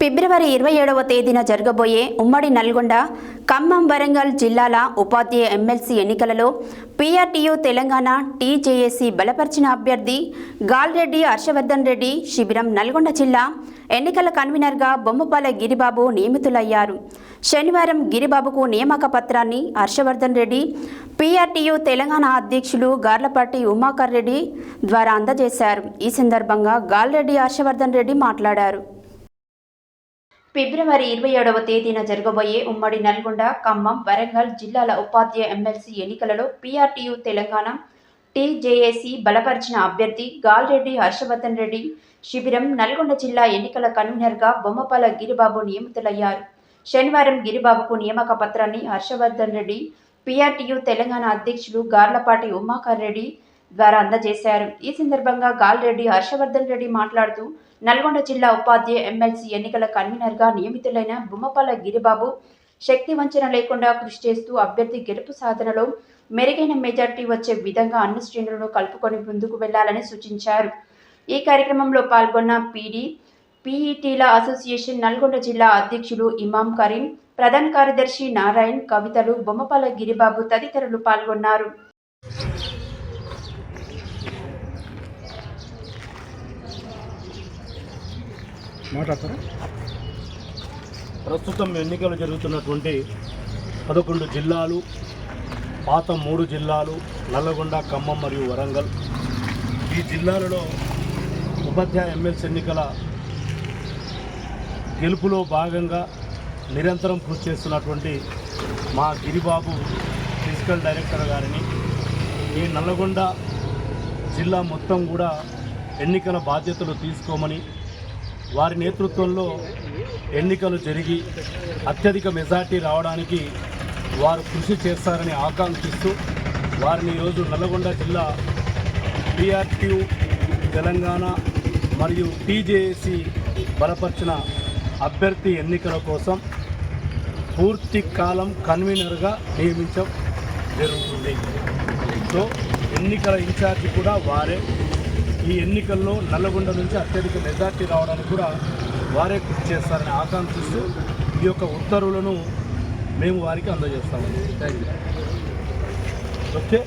ఫిబ్రవరి ఇరవై ఏడవ తేదీన జరగబోయే ఉమ్మడి నల్గొండ ఖమ్మం వరంగల్ జిల్లాల ఉపాధ్యాయ ఎమ్మెల్సీ ఎన్నికలలో పీఆర్టీయూ తెలంగాణ టీజేఏసీ బలపరిచిన అభ్యర్థి గాల్రెడ్డి హర్షవర్ధన్ రెడ్డి శిబిరం నల్గొండ జిల్లా ఎన్నికల కన్వీనర్గా బొమ్మపాల గిరిబాబు నియమితులయ్యారు. శనివారం గిరిబాబుకు నియామక పత్రాన్ని హర్షవర్ధన్ రెడ్డి పీఆర్టీయూ తెలంగాణ అధ్యక్షులు గార్లపాటి ఉమాకర్ రెడ్డి ద్వారా అందజేశారు. ఈ సందర్భంగా గాల్రెడ్డి హర్షవర్ధన్ రెడ్డి మాట్లాడారు. ఫిబ్రవరి ఇరవై ఏడవ తేదీన జరగబోయే ఉమ్మడి నల్గొండ ఖమ్మం వరంగల్ జిల్లాల ఉపాధ్యాయ ఎమ్మెల్సీ ఎన్నికలలో పీఆర్టీయూ తెలంగాణ టీజేఏసీ బలపరిచిన అభ్యర్థి గాల్రెడ్డి హర్షవర్ధన్ రెడ్డి శిబిరం నల్గొండ జిల్లా ఎన్నికల కన్వీనర్గా బొమ్మపాల గిరిబాబు నియమితులయ్యారు. శనివారం గిరిబాబుకు నియామక పత్రాన్ని హర్షవర్ధన్ రెడ్డి పీఆర్టీయూ తెలంగాణ అధ్యక్షులు గార్లపాటి ఉమాకర్ రెడ్డి ద్వారా అందజేశారు. ఈ సందర్భంగా గాల్రెడ్డి హర్షవర్ధన్ రెడ్డి మాట్లాడుతూ నల్గొండ జిల్లా ఉపాధ్యాయ ఎమ్మెల్సీ ఎన్నికల కన్వీనర్గా నియమితులైన బొమ్మపాల గిరిబాబు శక్తి వంచన లేకుండా కృషి చేస్తూ అభ్యర్థి గెలుపు సాధనలో మెరుగైన మెజార్టీ వచ్చే విధంగా అన్ని శ్రేణులను కలుపుకొని ముందుకు వెళ్ళాలని సూచించారు. ఈ కార్యక్రమంలో పాల్గొన్న పీడీ పీఈటీల అసోసియేషన్ నల్గొండ జిల్లా అధ్యక్షులు ఇమాం కరీం ప్రధాన కార్యదర్శి నారాయణ్ కవితలు బొమ్మపాల గిరిబాబు తదితరులు పాల్గొన్నారు. మాట్లాడతారా? ప్రస్తుతం ఎన్నికలు జరుగుతున్నటువంటి పదకొండు జిల్లాలు పాత మూడు జిల్లాలు నల్లగొండ ఖమ్మం మరియు వరంగల్. ఈ జిల్లాలలో ఉపాధ్యాయ ఎమ్మెల్సీ ఎన్నికల గెలుపులో భాగంగా నిరంతరం కృషి చేస్తున్నటువంటి మా గిరిబాబు ఫిజికల్ డైరెక్టర్ గారిని ఈ నల్లగొండ జిల్లా మొత్తం కూడా ఎన్నికల బాధ్యతలు తీసుకోమని వారి నేతృత్వంలో ఎన్నికలు జరిగి అత్యధిక మెజార్టీ రావడానికి వారు కృషి చేస్తారని ఆకాంక్షిస్తూ వారిని ఈరోజు నల్లగొండ జిల్లా టీఆర్టీయూ తెలంగాణ మరియు టీజేఏసీ బలపరిచిన అభ్యర్థి ఎన్నికల కోసం పూర్తి కాలం కన్వీనర్గా నియమించడం జరుగుతుంది. సో ఎన్నికల ఇన్ఛార్జి కూడా వారే. ఈ ఎన్నికల్లో నల్లగొండ నుంచి అత్యధిక మెజార్టీ రావడానికి కూడా వారే కృషి చేస్తారని ఆకాంక్షిస్తూ ఈ యొక్క ఉత్తర్వులను మేము వారికి అందజేస్తామండి. Thank you okay